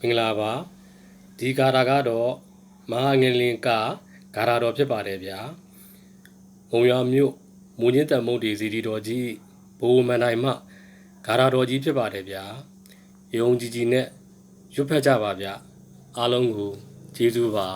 မင်္ဂလာပါဒီဂါရာကတော့မဟာငလင်ကဂါရာတော်ဖြစ်ပါတယ်ဗျာမုံရမြို့မူညင်းတန်မုတ်ဒီစီဒီတော်ကြီးဘိုးမန်တိုင်းမှဂါရာတော်ကြီးဖြစ်ပါတယ်ဗျာယုံကြည်ကြည်နဲ့ရွတ်ဖက်ကြပါဗျာအားလုံးကိုကျေးဇူးပါ